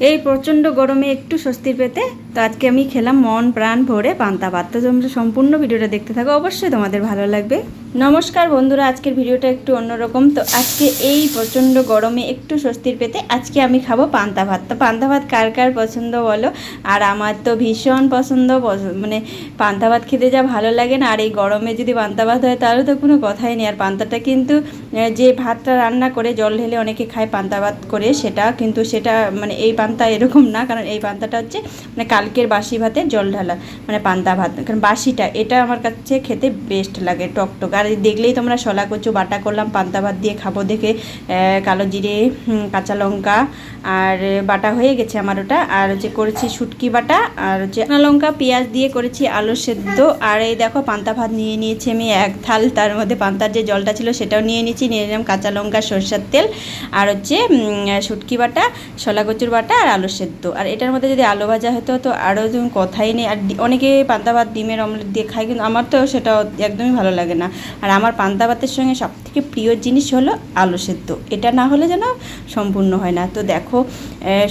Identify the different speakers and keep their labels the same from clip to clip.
Speaker 1: এই প্রচণ্ড গরমে একটু স্বস্তি পেতে তো আজকে আমি খেলাম মন প্রাণ ভরে পান্তা ভাত। তো তোমরা সম্পূর্ণ ভিডিওটা দেখতে থাকো, অবশ্যই তোমাদের ভালো লাগবে। নমস্কার বন্ধুরা, আজকের ভিডিওটা একটু অন্যরকম। তো আজকে এই প্রচণ্ড গরমে একটু স্বস্তির পেতে আজকে আমি খাব পান্তা ভাত। তো পান্তা ভাত কার কার পছন্দ বলো? আর আমার তো ভীষণ পছন্দ, পছ- মানে পান্তা ভাত খেতে যা ভালো লাগে না, আর এই গরমে যদি পান্তা ভাত হয় তাহলে তো কোনো কথাই নেই। আর পান্তাটা কিন্তু যে ভাতটা রান্না করে জল ঢেলে অনেকে খায় পান্তা ভাত করে, সেটা কিন্তু সেটা মানে এই পান্তা এরকম না, কারণ এই পান্তাটা হচ্ছে মানে কালকের বাসি ভাতে জল ঢালা মানে পান্তা ভাত। কারণ বাসিটা, এটা আমার কাছে খেতে বেস্ট লাগে, টক টক। আর দেখলেই তোমরা শলা, কচু, বাটা করলাম, পান্তা ভাত দিয়ে খাব দেখে কালো জিরে কাঁচা লঙ্কা, আর বাটা হয়ে গেছে আমার ওটা। আর হচ্ছে করেছি শুটকি বাটা, আর হচ্ছে লঙ্কা, পেঁয়াজ দিয়ে করেছি আলু সেদ্ধ। আর এই দেখো পান্তা ভাত নিয়ে নিয়েছি আমি এক থাল, তার মধ্যে পান্তার যে জলটা ছিল সেটাও নিয়ে নিয়েছি, নিয়ে নিলাম কাঁচা লঙ্কা, সরষের তেল, আর হচ্ছে শুটকি বাটা, শলা, কচুর বাটা, আর আলু সেদ্ধ। আর এটার মধ্যে যদি আলু ভাজা হতো তো আরও তুমি কথাই নেই, আর অনেকে পান্তা ভাত, ডিমের অমলেট দিয়ে খায়, কিন্তু আমার তো সেটা একদমই ভালো লাগে না। আর আমার পান্তা ভাতের সঙ্গে সবথেকে প্রিয় জিনিস হলো আলু সেদ্ধ। এটা না হলে যেন সম্পূর্ণ হয় না। তো দেখো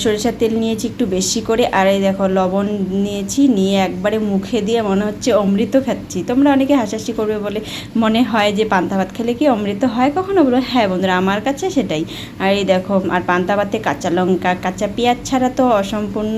Speaker 1: সরিষার তেল নিয়েছি একটু বেশি করে, আর এই দেখো লবণ নিয়েছি, নিয়ে একবারে মুখে দিয়ে মনে হচ্ছে অমৃত খাচ্ছি। তোমরা অনেকে হাসাহাসি করবে বলে মনে হয় যে পান্তা ভাত খেলে কি অমৃত হয় কখনো? বলো হ্যাঁ বন্ধুরা, আমার কাছে সেটাই। আর এই দেখো, আর পান্তা ভাতে কাঁচা লঙ্কা, কাঁচা পেঁয়াজ ছাড়া তো অসম্পূর্ণ।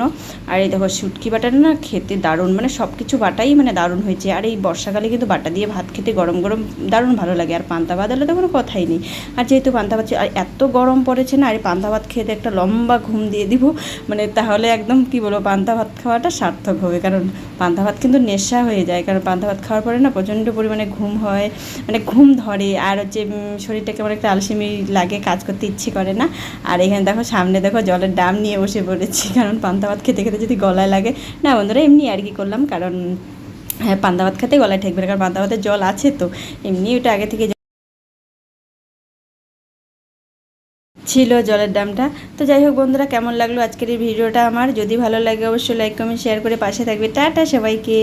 Speaker 1: আর এই দেখো শুটকি বাটাটা না খেতে দারুণ মানে সব কিছু বাটাই মানে দারুণ হয়েছে। আর এই বর্ষাকালে কিন্তু বাটা দিয়ে ভাত খেতে গরম গরম দারুণ ভালো লাগে আর পান্তা ভাত হলে তো কোনো কথাই নেই। আর যেহেতু পান্তা ভাত আর এত গরম পড়েছে না আর পান্তা ভাত খেতে একটা লম্বা ঘুম দিয়ে দিব মানে তাহলে একদম কি বলব পান্তা ভাত খাওয়াটা সার্থক হবে। কারণ পান্তা ভাত কিন্তু নেশা হয়ে যায় কারণ পান্তা ভাত খাওয়ার পরে না প্রচণ্ড পরিমাণে ঘুম হয় মানে ঘুম ধরে আর হচ্ছে উম, শরীরটা কেমন একটা আলসেমি লাগে কাজ করতে ইচ্ছে করে না। আর এখানে দেখো সামনে দেখো জলের ডাম নিয়ে বসে পড়েছি কারণ পান্তা ভাত খেতে খেতে যদি গলায় লাগে না বন্ধুরা, এমনি আর কি করলাম, কারণ হ্যাঁ পান্তা খেতে গলায় ঠেকবে কারণ পান্তা জল আছে তো, এমনি ওটা আগে থেকে ছিল জলের দামটা। তো যাই হোক বন্ধুরা, কেমন লাগল আজকের এই ভিডিওটা আমার? যদি ভালো লাগে অবশ্যই লাইক কমেন্ট শেয়ার করে পাশে থাকবে। টাটা সবাইকে।